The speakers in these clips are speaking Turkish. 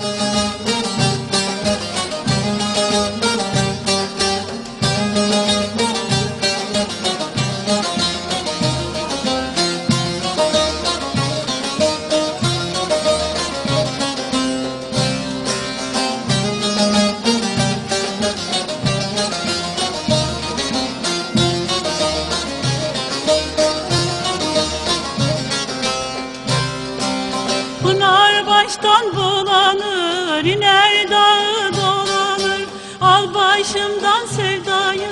Música baştan bulanır, iner dağı dolanır. Al başımdan sevdayı,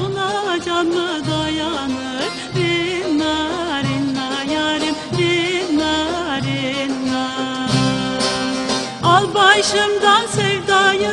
buna can mı dayanır? Rinna, rinna yarim, rinna, rinna. Al başımdan sevdayı,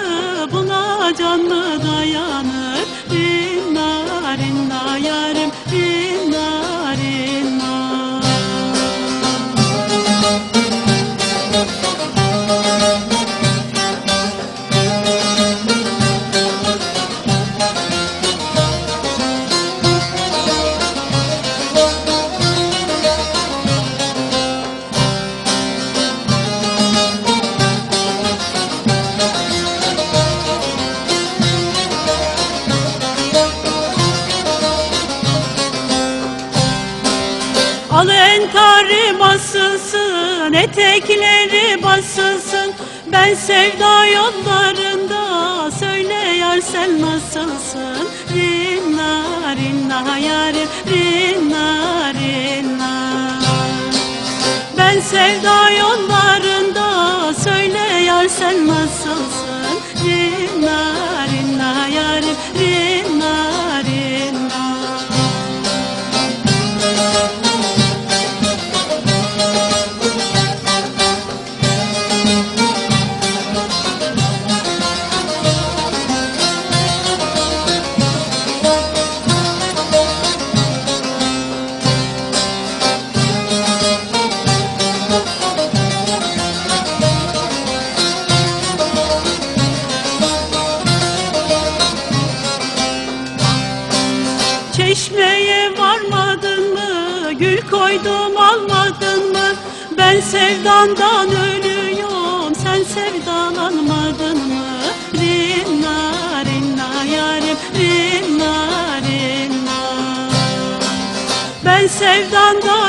Al entari basılsın, etekleri basılsın. Ben sevda yollarında, söyle yar sen nasılsın? Rinna, rinna yarim, rinna, rinna. Ben sevda yollarında, söyle yar sen nasılsın Çeşmeye varmadın mı? Gül koydum almadın mı? Ben sevdandan ölüyorum. Sen sevdalanmadın mı? Rinna rinna yarim rinna rinna Ben sevdandan